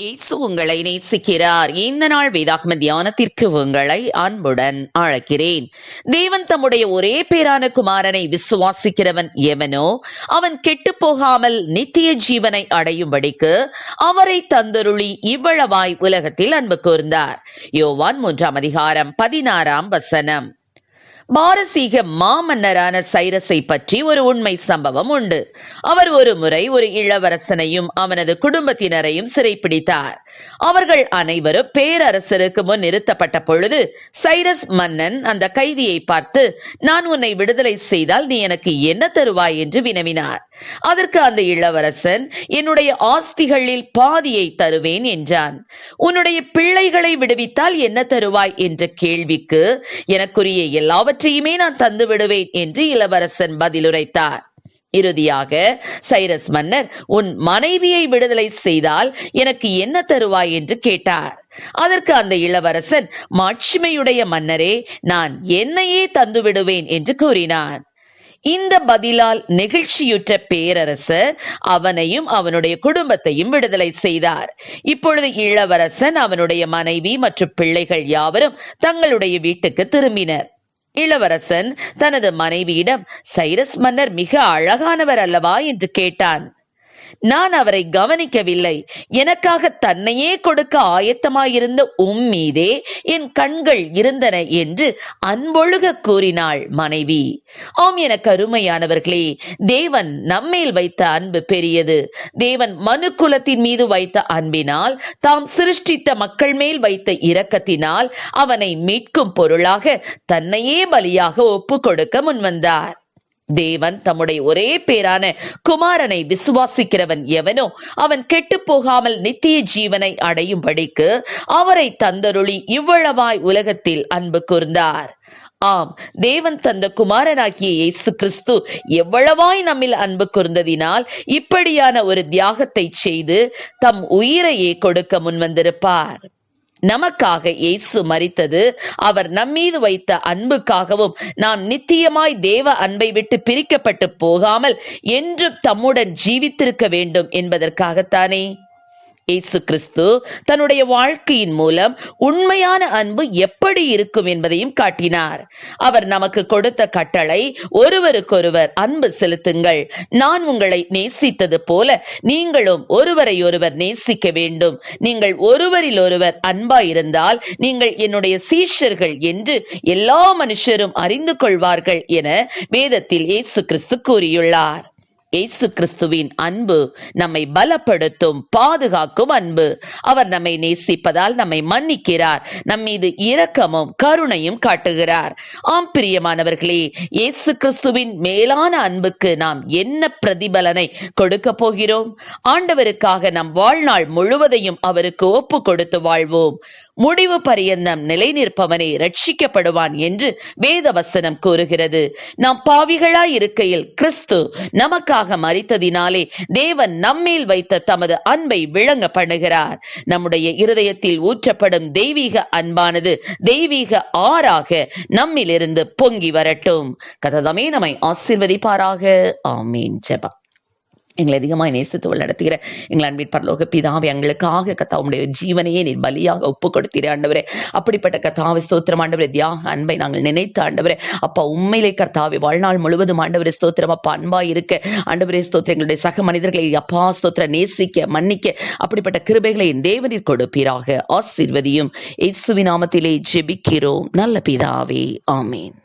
இயேசு உங்களை நேசிக்கிறார். இந்த நாள் வேதாகம தியானத்திற்கு உங்களை அன்புடன் அழைக்கிறேன். தேவன் தம்முடைய ஒரே பேரான குமாரனை விசுவாசிக்கிறவன் எவனோ அவன் கெட்டு போகாமல் நித்திய ஜீவனை அடையும்படிக்கு அவரை தந்தருளி இவ்வளவாய் உலகத்தில் அன்பு கூர்ந்தார். யோவான் மூன்றாம் அதிகாரம் பதினாறாம் வசனம். பாரசீக மாமன்னரான சைரஸை பற்றி ஒரு உண்மை சம்பவம் உண்டு. அவர் ஒரு முறை ஒரு இளவரசனையும் அவனது குடும்பத்தினரையும் சிறைப்பிடித்தார். அவர்கள் அனைவரும் பேரரசருக்கு முன் நிறுத்தப்பட்ட பொழுது சைரஸ் மன்னன் அந்த கைதியை பார்த்து நான் உன்னை விடுதலை செய்தால் நீ எனக்கு என்ன தருவாய்? என்று வினவினார். அதற்கு அந்த இளவரசன் என்னுடைய ஆஸ்திகளில் பாதியை தருவேன் என்றான். உன்னுடைய பிள்ளைகளை விடுவித்தால் என்ன தருவாய்? என்ற கேள்விக்கு எனக்குரிய எல்லாவற்றையும் எல்லாவற்றையுமே நான் தந்து விடுவேன் என்று இளவரசன் பதிலுரைத்தார். இறுதியாக சைரஸ் மன்னர் உன் மனைவியை விடுதலை செய்தால் எனக்கு என்ன தருவாய்? என்று கேட்டார். அதற்கு அந்த இளவரசன் மாட்சிமையுடைய மன்னரே நான் என்னையே தந்து விடுவேன் என்று கூறினான் இந்த பதிலால் நெகிழ்ச்சியுற்ற பேரரசர் அவனையும் அவனுடைய குடும்பத்தையும் விடுதலை செய்தார். இப்பொழுது இளவரசன் அவனுடைய மனைவி மற்றும் பிள்ளைகள் யாவரும் தங்களுடைய வீட்டுக்கு திரும்பினர். இளவரசன் தனது மனைவியிடம் சைரஸ் மன்னர் மிக அழகானவர் அல்லவா? என்று கேட்டான். நான் அவரை கவனிக்கவில்லை. எனக்காக தன்னையே கொடுக்க ஆயத்தமாயிருந்த உம் மீதே என் கண்கள் இருந்தன என்று அன்பொழுக கூறினாள் மனைவி. ஆம் என கருமையானவர்களே தேவன் நம்மேல் வைத்த அன்பு பெரியது. தேவன் மனு குலத்தின் மீது வைத்த அன்பினால் தாம் சிருஷ்டித்த மக்கள் மேல் வைத்த இரக்கத்தினால் அவனை மீட்கும் பொருளாக தன்னையே பலியாக ஒப்பு கொடுக்க முன்வந்தார். தேவன் தம்முடைய ஒரே பேரான குமாரனை விசுவாசிக்கிறவன் எவனோ அவன் கெட்டு போகாமல் நித்திய ஜீவனை அடையும்படிக்கு அவரை தந்தருளி இவ்வளவாய் உலகத்தில் அன்பு கூர்ந்தார். ஆம் தேவன் தந்த குமாரனாகிய இயேசு கிறிஸ்து எவ்வளவாய் நம்மில் அன்பு கூர்ந்ததினால் இப்படியான ஒரு தியாகத்தை செய்து தம் உயிரையே கொடுக்க முன்வந்திருப்பார். நமக்காக இயேசு மறித்தது அவர் நம்மீது வைத்த அன்புக்காகவும் நாம் நித்தியமாய் தேவ அன்பை விட்டு பிரிக்கப்பட்டு போகாமல் என்றும் தம்முடன் ஜீவித்திருக்க வேண்டும் என்பதற்காகத்தானே? இயேசு கிறிஸ்து தன்னுடைய வாழ்க்கையின் மூலம் உண்மையான அன்பு எப்படி இருக்கும் என்பதையும் காட்டினார். அவர் நமக்கு கொடுத்த கட்டளை ஒருவருக்கொருவர் அன்பு செலுத்துங்கள். நான் உங்களை நேசித்தது போல நீங்களும் ஒருவரை ஒருவர் நேசிக்க வேண்டும். நீங்கள் ஒருவரில் ஒருவர் அன்பாயிருந்தால் நீங்கள் என்னுடைய சீஷர்கள் என்று எல்லா மனுஷரும் அறிந்து கொள்வார்கள் என வேதத்தில் இயேசு கிறிஸ்து கூறியுள்ளார். இயேசு கிறிஸ்துவின் அன்பு நம்மை பலப்படுத்தும் பாதுகாக்கும் அன்பு. அவர் நம்மை நேசிப்பதால் நம்மை மன்னிக்கிறார். நம் மீது இரக்கமும் கருணையும் காட்டுகிறார். ஆம் பிரியமானவர்களே இயேசு கிறிஸ்துவின் மேலான அன்புக்கு நாம் என்ன பிரதிபலனை கொடுக்க போகிறோம்? ஆண்டவருக்காக நம் வாழ்நாள் முழுவதையும் அவருக்கு ஒப்பு கொடுத்து வாழ்வோம். முடிவு பரியந்தம் நிலை நிற்பவனே ரட்சிக்கப்படுவான் என்று வேத வசனம் கூறுகிறது. நாம் பாவிகளாய் இருக்கையில் கிறிஸ்து நமக்காக மறித்ததினாலே தேவன் நம்மேல் வைத்த தமது அன்பை விளங்க பண்ணுகிறார் நம்முடைய இருதயத்தில் ஊற்றப்படும் தெய்வீக அன்பானது தெய்வீக ஆறாக நம்மிலிருந்து பொங்கி வரட்டும். கததமே நம்மை ஆசிர்வதிப்பாராக. ஆமீன். ஜபா எங்களை அதிகமாக நேசித்து நடத்துகிற எங்கள் அன்பின் பரலோக பிதாவை எங்களுக்காக கத்தா உடைய ஜீவனையே நீர் பலியாக ஒப்பு கொடுத்தீர் ஆண்டவரே. அப்படிப்பட்ட கத்தாவை ஸ்தோத்திரம் ஆண்டவரே. தியாக அன்பை நாங்கள் நினைத்த ஆண்டவரே. அப்பா உண்மையிலே கர்த்தாவை வாழ்நாள் முழுவதும் ஆண்டவரே ஸ்தோத்திரம். அப்பா அன்பா இருக்க. ஆண்டவரே ஸ்தோத்திரம். எங்களுடைய சக மனிதர்களை அப்பா ஸ்தோத்திர நேசிக்க மன்னிக்க. அப்படிப்பட்ட கிருபைகளை என் தேவனில் கொடுப்பீராக. ஆசீர்வதியும். இயேசுவின் நாமத்திலே ஜெபிக்கிறோம். நல்ல பிதாவே. ஆமீன்.